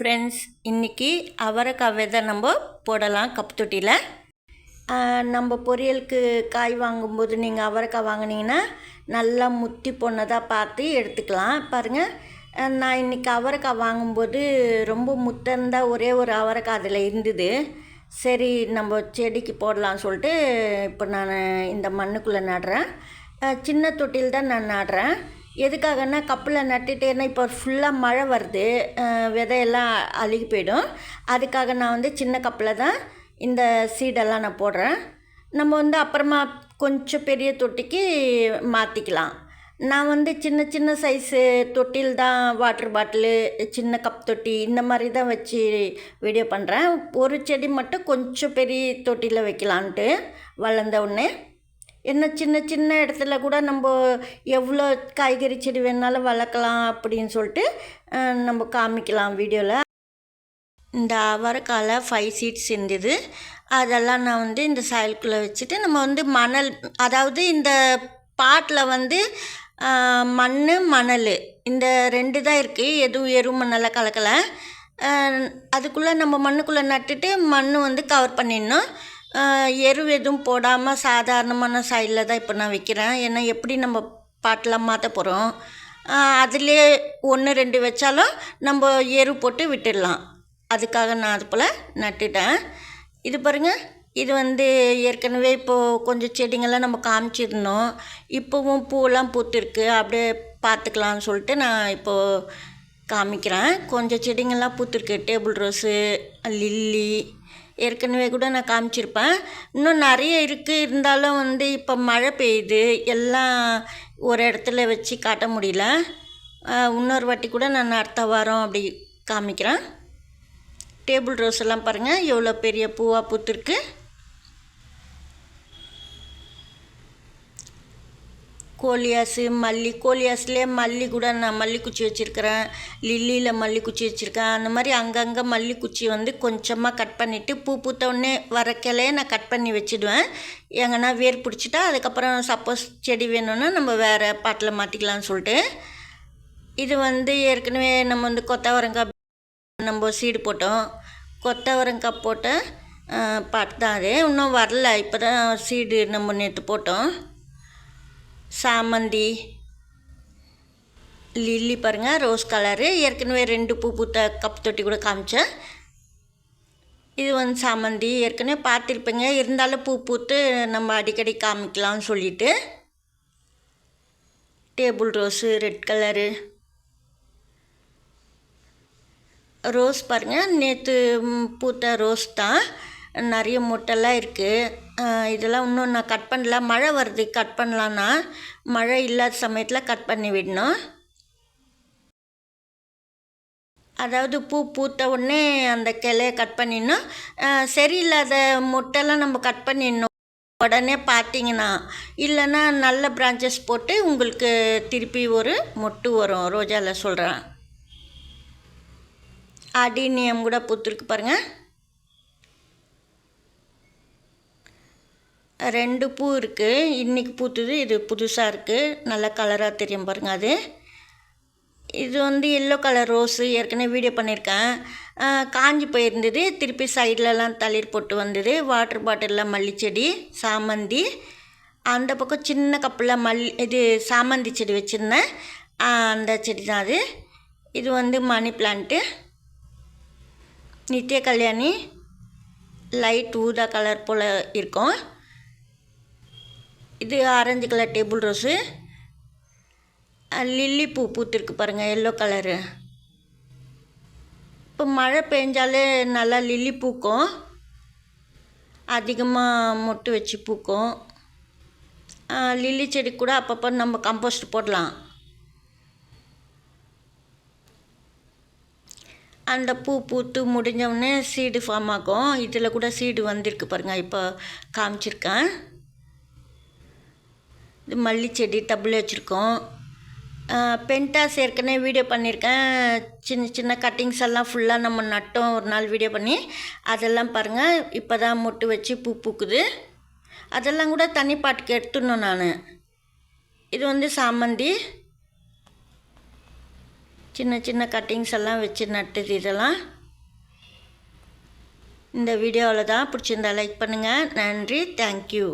Friends இன்றைக்கி அவரைக்காய் விதை நம்ம போடலாம் கப்பு தொட்டியில். நம்ம பொரியலுக்கு காய் வாங்கும்போது நீங்கள் அவரைக்காய் வாங்குனீங்கன்னா நல்லா முத்தி போனதாக பார்த்து எடுத்துக்கலாம். பாருங்கள் நான் இன்றைக்கி அவரைக்காய் வாங்கும்போது ரொம்ப முத்தந்தா ஒரே ஒரு அவரைக்காய் அதில் இருந்தது. சரி நம்ம செடிக்கு போடலாம்னு சொல்லிட்டு இப்போ நான் இந்த மண்ணுக்குள்ளே நடுறேன். சின்ன தொட்டியில் தான் நான் நடுறேன். எதுக்காகன்னா கப்பில் நட்டுட்டேன்னா இப்போ ஃபுல்லாக மழை வருது விதையெல்லாம் அழுகி போயிடும். அதுக்காக நான் வந்து சின்ன கப்பில் தான் இந்த சீடெல்லாம் நான் போடுறேன். நம்ம வந்து அப்புறமா கொஞ்சம் பெரிய தொட்டிக்கு மாற்றிக்கலாம் நான் வந்து சின்ன சின்ன சைஸு தொட்டில் தான் வாட்டர் பாட்டிலு சின்ன கப் தொட்டி இந்த மாதிரி தான் வச்சு வீடியோ பண்ணுறேன் ஒரு செடி மட்டும் கொஞ்சம் பெரிய தொட்டியில் வைக்கலான்ட்டு வளர்ந்த உடனே என்ன சின்ன சின்ன இடத்துல கூட நம்ம எவ்வளோ காய்கறி செடி வேணாலும் வளர்க்கலாம் அப்படின்னு சொல்லிட்டு நம்ம காமிக்கலாம் வீடியோவில் இந்த அவரைக்கால ஃபைவ் சீட்ஸ் இருந்தது. அதெல்லாம் நான் வந்து இந்த சாயலுக்குள்ளே வச்சுட்டு நம்ம வந்து மணல் அதாவது இந்த பாட்டில் வந்து மண் மணல். இந்த ரெண்டு தான் இருக்குது எதுவும் எரு மண்ணெல்லாம் கலக்கலை. அதுக்குள்ளே நம்ம மண்ணுக்குள்ளே நட்டுட்டு மண் வந்து கவர் பண்ணிடணும். எரு எதுவும் போடாமல் சாதாரணமான சாயிலில் தான் இப்போ நான் வைக்கிறேன். ஏன்னா எப்படி நம்ம பாட்டெலாம் மாற்ற போகிறோம் அதிலே ஒன்று ரெண்டு வச்சாலும் நம்ம எரு போட்டு விட்டுடலாம். அதுக்காக நான் அது போல் நட்டுட்டேன். இது பாருங்கள் இது வந்து ஏற்கனவே இப்போது கொஞ்சம் செடிங்கள்லாம் நம்ம காமிச்சிருந்தோம். இப்போவும் பூவெல்லாம் பூத்துருக்கு. அப்படியே பார்த்துக்கலான்னு சொல்லிட்டு நான் இப்போது காமிக்கிறேன். கொஞ்சம் செடிங்கள்லாம் பூத்துருக்கு. டேபிள் ரோஸு லில்லி ஏற்கனவே கூட நான் காமிச்சிருப்பேன். இன்னும் நிறைய இருக்குது இருந்தாலும் வந்து இப்போ மழை பெய்யுது. எல்லாம் ஒரு இடத்துல வச்சு காட்ட முடியல. இன்னொரு வாட்டி கூட நான் அடுத்த வாரம் அப்படி காமிக்கிறேன். டேபிள் ரோஸ் எல்லாம் பாருங்கள் எவ்வளோ பெரிய பூவாக பூத்துருக்கு. கோலியாஸு மல்லி. கோலியாஸ்லேயே மல்லி கூட நான் மல்லி குச்சி வச்சுருக்கிறேன். லில்லியில் மல்லி குச்சி வச்சுருக்கேன். அந்த மாதிரி அங்கங்கே மல்லி குச்சி வந்து கொஞ்சமாக கட் பண்ணிவிட்டு பூ பூத்த வர கிளைய நான் கட் பண்ணி வச்சுடுவேன். எங்கன்னா வேர் பிடிச்சிட்டா அதுக்கப்புறம் சப்போஸ் செடி வேணும்னா நம்ம வேறு பாட்டில் மாற்றிக்கலாம்னு சொல்லிட்டு. இது வந்து ஏற்கனவே நம்ம வந்து கொத்தவரங்காய் நம்ம சீடு போட்டோம். கொத்தவரங்காய் போட்ட பாட்டு தான் அது. இன்னும் வரல. இப்போ தான் சீடு நம்ம நேற்று போட்டோம். சாமந்தி. லில்லி பாருங்கள் ரோஸ் கலரு. ஏற்கனவே ரெண்டு பூ பூத்த கப் தொட்டி கூட காமிச்சேன். இது வந்து சாமந்தி. ஏற்கனவே பார்த்துருப்பேங்க. இருந்தாலும் பூ பூத்து நம்ம அடிக்கடி காமிக்கலாம்னு சொல்லிட்டு. Table rose red colour rose பாருங்கள் நேற்று பூத்த ரோஸ் தான். நிறைய முட்டைலாம் இருக்குது இதெல்லாம் இன்னும் நான் கட் பண்ணல. மழை வருது கட் பண்ணலான்னா மழை இல்லாத சமயத்தில் கட் பண்ணி விடணும். அதாவது பூ பூத்த உடனே அந்த கிளைய கட் பண்ணிடணும். சரியில்லாத முட்டைலாம் நம்ம கட் பண்ணிடணும். உடனே பார்த்தீங்கன்னா இல்லைன்னா நல்ல பிரான்ச்சஸ் போட்டு உங்களுக்கு திருப்பி ஒரு மொட்டு வரும். ரோஜாவில் சொல்கிறேன் அடினியம் கூட பூத்துருக்கு பாருங்கள் ரெண்டு பூ இருக்குது இன்றைக்கி பூத்துது இது புதுசாக இருக்குது நல்லா கலராக தெரியும் பாருங்கள் அது. இது வந்து எல்லோ கலர் ரோஸு ஏற்கனவே வீடியோ பண்ணியிருக்கேன் காஞ்சி போயிருந்தது. திருப்பி சைட்லலாம் தளிர் போட்டு வந்தது. வாட்டர் பாட்டிலில் மல்லிச்செடி சாமந்தி. அந்த பக்கம் சின்ன கப்பில் மல் இது சாமந்தி செடி வச்சுருந்தேன். அந்த செடி தான் அது. இது வந்து மணி பிளான்ட்டு நித்திய கல்யாணி லைட் ஊதா கலர் போல் இருக்கும். இது orange colour table rose. Lily பூ பூத்திருக்கு பாருங்கள் எல்லோ கலரு. இப்போ மழை பெஞ்சாலே நல்லா லில்லி பூக்கும். அதிகமாக மொட்டு வச்சு பூக்கும். லில்லி செடி கூட அப்பப்போ நம்ம கம்போஸ்ட் போடலாம். அந்த பூ பூத்து முடிஞ்சவுடனே சீடு ஃபார்ம் ஆகும். இதில் கூட சீடு வந்திருக்கு பாருங்கள் இப்போ காமிச்சிருக்கேன். இது மல்லிச்செடி டபுள் வச்சுருக்கோம். பென்டாஸ் ஏற்கனவே வீடியோ பண்ணியிருக்கேன் சின்ன சின்ன கட்டிங்ஸ் எல்லாம் ஃபுல்லாக நம்ம நட்டோம். ஒரு நாள் வீடியோ பண்ணி அதெல்லாம் பாருங்கள் இப்போ தான் மொட்டு வச்சு பூ பூக்குது. அதெல்லாம் கூட தனி பாட்டுக்கு எடுத்துடணும் நான். இது வந்து சாமந்தி. சின்ன சின்ன கட்டிங்ஸ் எல்லாம் வச்சு நட்டுது இதெல்லாம். இந்த வீடியோவில் தான் பிடிச்சிருந்தா லைக் பண்ணுங்கள் நன்றி. தேங்க்யூ